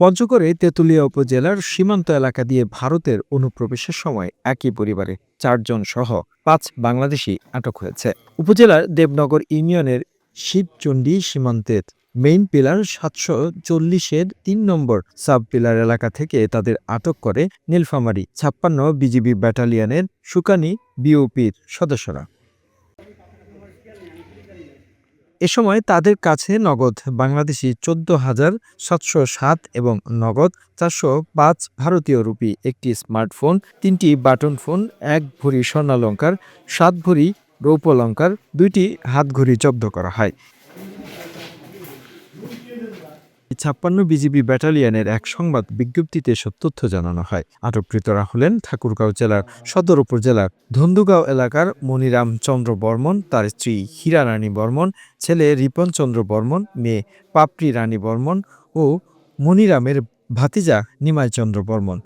পঞ্চগড়ে তেঁতুলিয়া উপজেলার সীমান্ত এলাকা দিয়ে ভারতের অনুপ্রবেশের সময় একই পরিবারে চারজন সহ পাঁচ বাংলাদেশি আটক হয়েছে। উপজেলার দেবনগর ইউনিয়নের শিবচণ্ডী সীমান্তের মেইন পিলার সাতশো চল্লিশের তিন নম্বর সাব পিলার এলাকা থেকে তাদের আটক করে নীলফামারী ছাপ্পান্ন বিজিবি ব্যাটালিয়নের সুকানি বিওপির সদস্যরা। এ সময় তাদের কাছে নগদ বাংলাদেশি চোদ্দ হাজার সাতশো সাত এবং নগদ চারশো পাঁচ ভারতীয় রুপি, একটি স্মার্টফোন, তিনটি বাটন ফোন, এক ভরি স্বর্ণালঙ্কার, সাত ভরি রৌপ্যলঙ্কার, দুইটি হাতঘড়ি জব্দ করা হয়। ছাপ্পান্ন বিজিবি ব্যাটালিয়নের এক সংবাদ বিজ্ঞপ্তিতে এসব তথ্য জানানো হয়। আটককৃতরা হলেন ঠাকুরগাঁও জেলার সদর উপজেলার ধন্দুগাঁও এলাকার মনিরাম চন্দ্র বর্মন, তার স্ত্রী হীরা রানী বর্মন, ছেলে রিপন চন্দ্র বর্মন, মেয়ে পাপড়ি রানী বর্মন ও মনিরামের ভাতিজা নিমাই চন্দ্র বর্মন।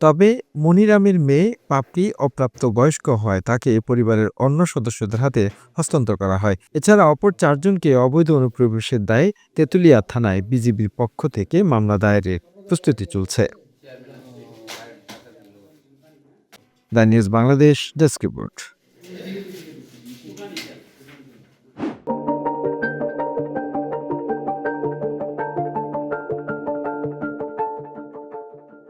তবে মনিরামের মেয়ে পাপড়ি অপ্রাপ্ত বয়স্ক হয়, তাকে পরিবারের অন্য সদস্যদের হাতে হস্তান্তর করা হয়। এছাড়া অপর চারজনকে অবৈধ অনুপ্রবেশের দায়ে তেঁতুলিয়া থানায় বিজিবির পক্ষ থেকে মামলা দায়েরের প্রস্তুতি চলছে। The news Bangladesh desk report.